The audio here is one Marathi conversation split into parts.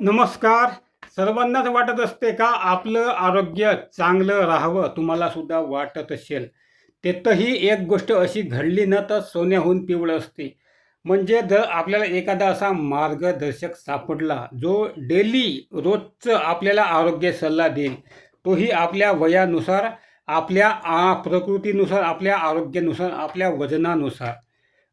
नमस्कार. सर्वांनाच वाटत असते का आपलं आरोग्य चांगलं राहावं? तुम्हाला सुद्धा वाटत असेल. त्यातही एक गोष्ट अशी घडली ना तर सोन्याहून पिवळं असते. म्हणजे जर आपल्याला एखादा असा मार्गदर्शक सापडला जो डेली रोजचं आपल्याला आरोग्य सल्ला देईल तोही आपल्या वयानुसार आपल्या आ, प्रकृतीनुसार आपल्या आरोग्यानुसार आपल्या वजनानुसार.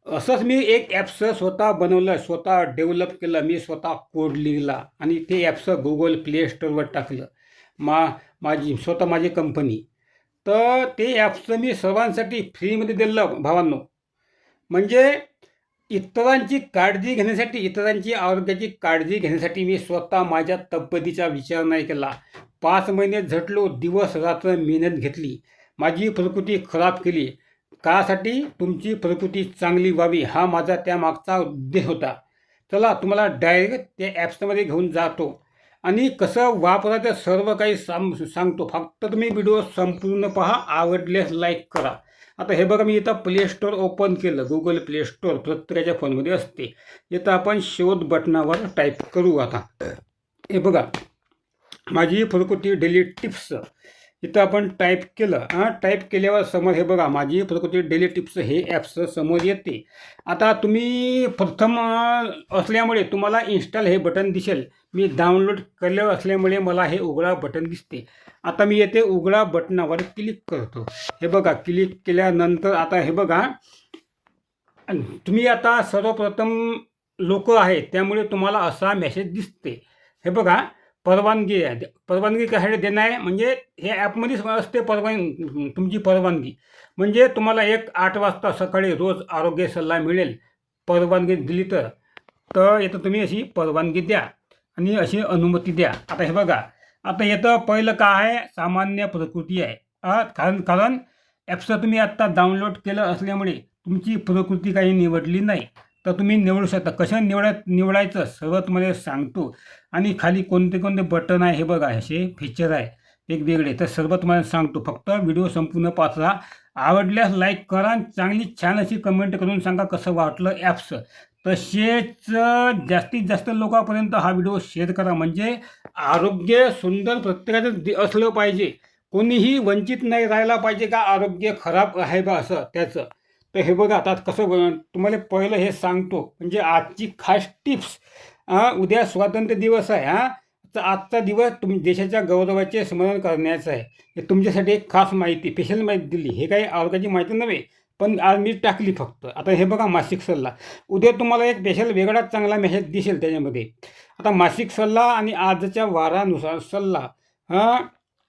असंच मी एक ॲप्स स्वतः बनवलं स्वतः डेव्हलप केलं मी स्वतः कोड लिहिला आणि ते ॲप्स गुगल प्ले स्टोअरवर टाकलं. मा माझी स्वतः माझी कंपनी तर ते ॲप्सचं मी सर्वांसाठी फ्रीमध्ये दिलं भावांनो. म्हणजे इतरांची काळजी घेण्यासाठी इतरांची आरोग्याची काळजी घेण्यासाठी मी स्वतः माझ्या तब्येतीचा विचार नाही केला. पाच महिने झटलो दिवस रात्र मेहनत घेतली. माझी प्रकृती खराब केली. काळासाठी तुमची प्रकृती चांगली व्हावी हा माझा त्यामागचा उद्देश होता. चला तुम्हाला डायरेक्ट त्या ॲप्समध्ये घेऊन जातो. आणि कसं वापरायचं सर्व काही सांग सांगतो. फक्त तुम्ही व्हिडिओ संपूर्ण पहा आवडल्यास लाईक करा. आता हे बघा मी इथं प्ले स्टोअर ओपन केलं. गुगल प्ले स्टोअर प्रत्येकाच्या फोनमध्ये असते. इथं आपण शोध बटनावर टाईप करू आता. हे बघा माझी प्रकृती डेली टिप्स इथं आपण टाईप केलं हां टाईप केल्यावर समोर हे बघा माझी प्रकृती डेली टिप्स हे ॲप्स समोर येते. आता तुम्ही प्रथम असल्यामुळे तुम्हाला इन्स्टॉल हे बटन दिसेल. मी डाउनलोड केलं असल्यामुळे मला हे उघडा बटन दिसते. आता मी येथे उघडा बटनावर क्लिक करतो. हे बघा क्लिक केल्यानंतर आता हे बघा तुम्ही आता सर्वप्रथम लोक आहेत त्यामुळे तुम्हाला असा मेसेज दिसते. हे बघा परवानगी आहे. परवानगी कशासाठी देणं आहे. म्हणजे हे ॲपमध्येच असते परवानगी तुमची परवानगी. म्हणजे तुम्हाला एक आठ वाजता सकाळी रोज आरोग्य सल्ला मिळेल. परवानगी दिली तर. तर येतं तुम्ही अशी परवानगी द्या. आणि अशी अनुमती द्या. आता हे बघा. आता येतं पहिलं काय आहे? सामान्य प्रकृती आहे. कारण कारण ॲप्सचं तुम्ही आत्ता डाउनलोड केलं असल्यामुळे तुमची प्रकृती काही निवडली नाही. तर तुम्ही निवडू शकता. कसं निवडा निवडायचं? सर्व तुम्हाला सांगतो. आणि खाली कोणते कोणते बटन आहे हे बघा. असे फीचर आहे. एक वेगळे. तर सर्व तुम्हाला सांगतो. फक्त व्हिडिओ संपूर्ण पाचला आवडल्यास लाईक करा आणि चांगली छान अशी कमेंट करून सांगा कसं वाटलं ॲप्स तसेच जास्तीत जास्त लोकांपर्यंत हा व्हिडिओ शेअर करा. म्हणजे आरोग्य सुंदर प्रत्येकाचं असलं पाहिजे. कोणीही वंचित नाही राहायला पाहिजे का आरोग्य खराब आहे बा असं त्याचं. तर हे बघा आता कसं ब- तुम्हाला पहिलं हे सांगतो. म्हणजे आजची खास टिप्स उद्या स्वातंत्र्य दिवस आहे हां. तर आजचा दिवस तुम देशाच्या गौरवाचे स्मरण करण्याचं आहे. हे तुमच्यासाठी एक खास माहिती स्पेशल माहिती दिली. हे काही आरोग्याची माहिती नव्हे पण आज मी टाकली फक्त. आता हे बघा मासिक सल्ला. उद्या तुम्हाला एक स्पेशल वेगळाच चांगला मेसेज दिसेल त्याच्यामध्ये. आता मासिक सल्ला आणि आजच्या वारानुसार सल्ला हां.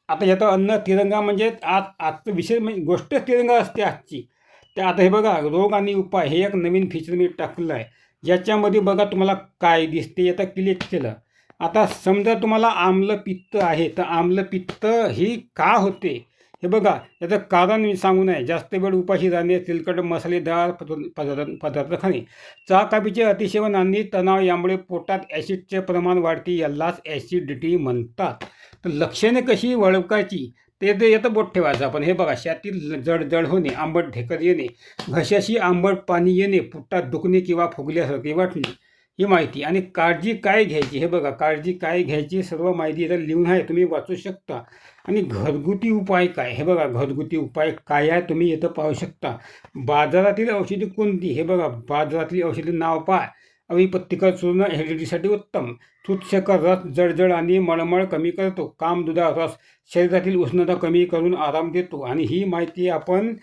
आता याचं अन्न तिरंगा म्हणजे आज आजचं विशेष म्हणजे गोष्टच तिरंगा असते आजची. ते आता हे बघा रोग आणि उपाय हे एक नवीन फीचर मी टाकलेलं आहे. ज्याच्यामध्ये बघा तुम्हाला काय दिसते आता क्लिक केलं. आता समजा तुम्हाला आम्लपित्त आहे तर आम्लपित्त ही का होते? हे बघा याचं कारण मी सांगू नये. जास्त वेळ उपाशी जाणे तेलकट मसालेदार पद- पदार्थ पदार्थ खाणे. चहा काफीचे अतिसेवन आणि तणाव यामुळे पोटात ॲसिडचे प्रमाण वाढते यालाच ॲसिडिटी म्हणतात. तर लक्षणे कशी ओळखायची? ते ते येतं बोट ठेवायचं आपण. हे बघा शातील जडजड होणे आंबट ढेकर येणे घशाशी आंबट पाणी येणे पुट्टात दुखणे किंवा फुगल्यासारखे वाटणे ही माहिती. आणि काळजी काय घ्यायची? हे बघा काळजी काय घ्यायची? सर्व माहिती इथं लिहून आहे तुम्ही वाचू शकता. आणि घरगुती उपाय काय? हे बघा घरगुती उपाय काय आहे तुम्ही इथं पाहू शकता. बाजारातील औषधी कोणती? हे बघा बाजारातली औषधी नाव पाय अविपत्तिकर चूर्ण हेरिडीसाठी उत्तम. तुच्छकर रस जळजळ आणि मळमळ कमी करतो. कामदुधा रस शरीरातील उष्णता कमी करून आराम देतो. आणि ही माहिती आपण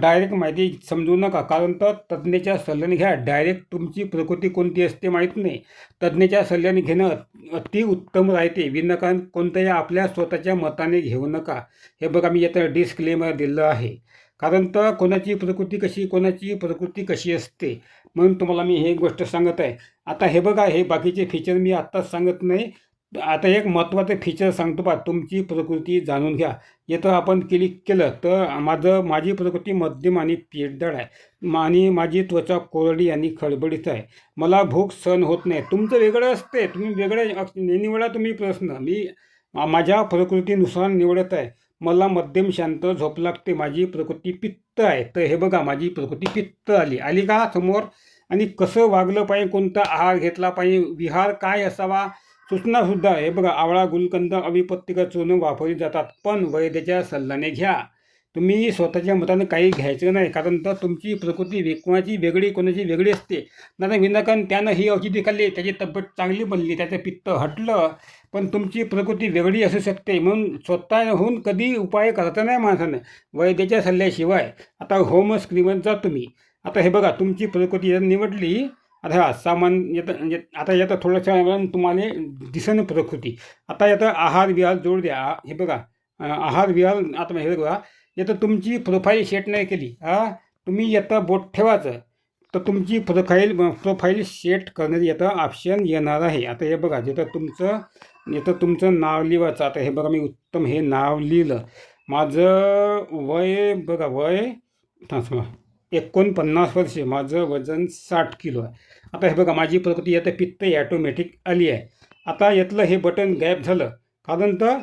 डायरेक्ट माहिती समजू नका. कारण तर तज्ज्ञाच्या सल्ल्याने घ्या. डायरेक्ट तुमची प्रकृती कोणती असते माहीत नाही. तज्ज्ञाच्या सल्ल्याने घेणं अति उत्तम राहते. विनाकारण कोणत्याही आपल्या स्वतःच्या मताने घेऊ नका. हे बघा मी येतं डिस्क्लेमर दिलं आहे. कारण तर कोणाची प्रकृती कशी कोणाची प्रकृती कशी असते? म्हणून तुम्हाला मी हे गोष्ट सांगत आहे. आता हे बघा हे बाकीचे फीचर मी आत्ताच सांगत नाही. आता एक महत्त्वाचं फीचर सांगतो पा तुमची प्रकृती जाणून घ्या. येतं आपण क्लिक केलं तर माझं माझी प्रकृती मध्यम आणि पेटदळ आहे. आणि माझी त्वचा कोरडी आणि खडबडीत आहे. मला भूक सहन होत नाही. तुमचं वेगळं असते तुम्ही वेगळं निवडा तुम्ही प्रश्न मी मा- माझ्या प्रकृतीनुसार निवडत आहे. मला मध्यम शांत झोप लागते. माझी प्रकृती पित्त आहे. तर हे बघा माझी प्रकृती पित्त आली. आली का? समोर. आणि कसं वागलं पाहिजे? कोणता आहार घेतला पाहिजे? विहार काय असावा? सूचनासुद्धा हे बघा आवळा गुलकंद अविपत्तिका चूर्ण वापरली जातात. पण वैद्याच्या सल्ल्याने घ्या. तुम्ही स्वतःच्या मताने काही घ्यायचं नाही. कारण तर तुमची प्रकृती वे- कोणाची वेगळी कोणाची वेगळी असते. नाही विनाकारण त्यानं ही औषधी खाल्ली त्याची तब्येत चांगली बनली त्याचं पित्त हटलं पण तुमची प्रकृती वेगळी असू शकते. म्हणून स्वतःहून कधी उपाय करता नाही माणसानं. वैद्याच्या सल्ल्याशिवाय. आता होम जा तुम्ही. आता हे बघा तुमची प्रकृती जर निवडली आता हा सामान येतं म्हणजे आता येतं थोडंसं वेळानं तुम्हाला दिसन प्रकृती. आता येतं आहार विहार जोड द्या. हे बघा आहार विहार आता हे बघा येतं तुमची प्रोफाईल सेट नाही केली हा? तुम्ही येतं बोट ठेवायचं तर तुमची प्रोफाईल प्रोफाईल सेट करण्यात येतं ऑप्शन येणार आहे. आता हे बघा जिथं तुमचं येतं तुमचं नाव लिहायचं आता हे बघा मी उत्तम हे नाव लिहिलं. माझं वय बघा वय थांबा एकोणपन्नास वर्षे माझं वजन साठ किलो आहे. आता हे बघा माझी प्रकृती येतं पित्त ॲटोमॅटिक आली आहे. आता यातलं हे बटन गॅप झालं. कारण तर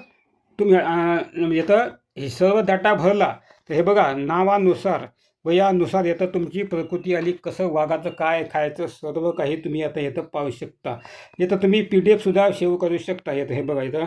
तुम्ही येतं हे सर्व डाटा भरला तर हे बघा नावानुसार वयानुसार येतं तुमची प्रकृती आली कसं वागायचं काय खायचं सर्व काही तुम्ही आता येतं पाहू शकता. येतं तुम्ही पी डी एफसुद्धा सेव्ह करू शकता येतं हे बघा येतं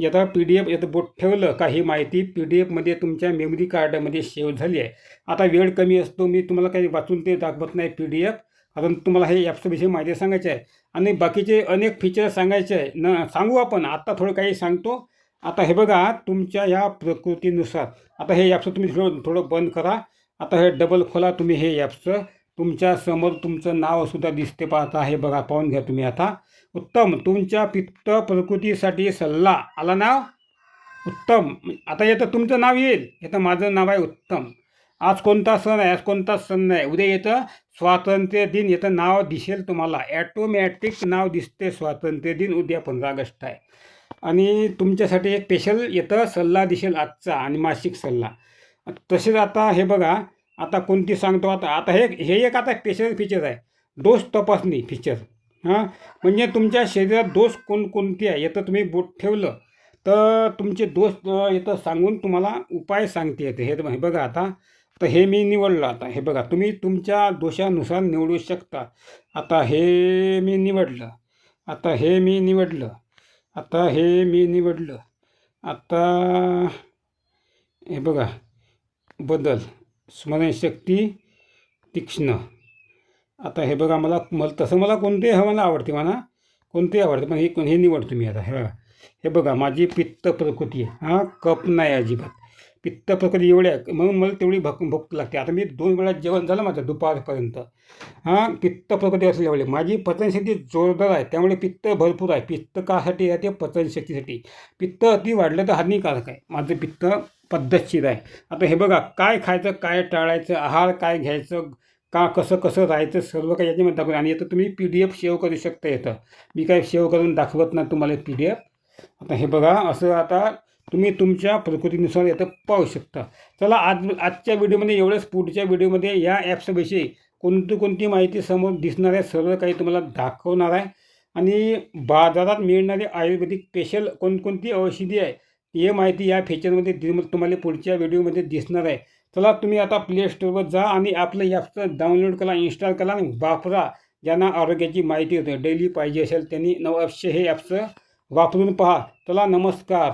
येतं पी डी एफ येतं बोट ठेवलं काही माहिती पी डी एफमध्ये तुमच्या मेमरी कार्डमध्ये सेव्ह झाली आहे. आता वेळ कमी असतो मी तुम्हाला काही वाचून ते दाखवत नाही पी डी एफ. कारण तुम्हाला हे ॲप्सविषयी माहिती सांगायची आहे. आणि बाकीचे अनेक फीचर्स सांगायचे आहे. न सांगू आपण आत्ता थोडं काही सांगतो. आता हे बघा तुमच्या या प्रकृतीनुसार आता हे ॲप्स तुम्ही थोडं थोडं बंद करा. आता हे डबल खोला तुम्ही हे ॲप्सचं तुमच्यासमोर तुमचं नावसुद्धा दिसते पाहता हे बघा पाहून घ्या तुम्ही आता. उत्तम तुमच्या पित्त प्रकृतीसाठी सल्ला. आला नाव? उत्तम. आता येतं तुमचं नाव येईल. येतं माझं नाव आहे उत्तम. आज कोणता सण आहे? आज कोणता सण नाही? उद्या येतं स्वातंत्र्य दिन. येतं नाव दिसेल तुम्हाला. ॲटोमॅटिक नाव दिसते स्वातंत्र्य दिन. उद्या पंधरा ऑगस्ट आहे आणि तुमच्यासाठी एक स्पेशल येतं सल्ला दिसेल आजचा आणि मासिक सल्ला. तसेच आता हे बघा आता कोणती सांगतो आता आता हे हे एक आता स्पेशल फीचर आहे. दोष तपासणी फीचर हां? म्हणजे तुमच्या शरीरात दोष कोणकोणते आहे येतं तुम्ही बोट ठेवलं तर तुमचे दोष येतं सांगून तुम्हाला उपाय सांगते येते. हे बघा आता तर हे मी निवडलं आता. हे बघा तुम्ही तुमच्या दोषानुसार निवडू शकता. आता हे मी निवडलं. आता हे मी निवडलं. आता हे मी निवडलं. आता हे बघा बदल. स्मरणशक्ती तीक्ष्ण. आता हे बघा मला मला तसं मला कोणते हवाला आवडते म्हणा कोणते आवडते पण हे हे निवडतो मी आता. हे बघा हे बघा माझी पित्त प्रकृती आहे. हां कप नाही अजिबात. पित्त प्रकृती एवढ्या म्हणून मला तेवढी भक भूक लागते. आता मी दोन वेळा जेवण झालं माझं दुपारपर्यंत. हां पित्त प्रकृती असल्यामुळे माझी पचनशक्ती जोरदार आहे. त्यामुळे पित्त भरपूर आहे. पित्त कासाठी आहे ते पचनशक्तीसाठी. पित्त अति वाढलं तर हानिकारक आहे. माझं पित्त पद्धतशीर आहे. आता हे बघा काय खायचं काय टाळायचं आहार काय घ्यायचं का कसं कसं राहायचं सर्व काही याच्यामध्ये दाखवलं आणि आता तुम्ही पी डी एफ सेव्ह करू शकता येतं मी काय सेव्ह करून दाखवत नाही तुम्हाला पी डी एफ. आता हे बघा असं आता तुम्ही तुमच्या प्रकृतीनुसार येतं पाहू शकता. चला आज आजच्या व्हिडिओमध्ये एवढंच. पुढच्या व्हिडिओमध्ये या ॲप्सविषयी कोणती कोणती माहिती समोर दिसणार आहे सर्व काही तुम्हाला दाखवणार आहे. आणि बाजारात मिळणारी आयुर्वेदिक स्पेशल कोणकोणती औषधी आहे हे माहिती या फीचरमध्ये दि तुम्हाला पुढच्या व्हिडिओमध्ये दिसणार आहे. चला तुम्ही आता प्ले स्टोरवर जा आणि आपलं ॲप्सचं डाउनलोड करा इन्स्टॉल करा आणि वापरा. ज्यांना आरोग्याची माहिती होते डेली पाहिजे असेल त्यांनी नव अवश्य हे ॲप्सचं वापरून पहा. चला नमस्कार.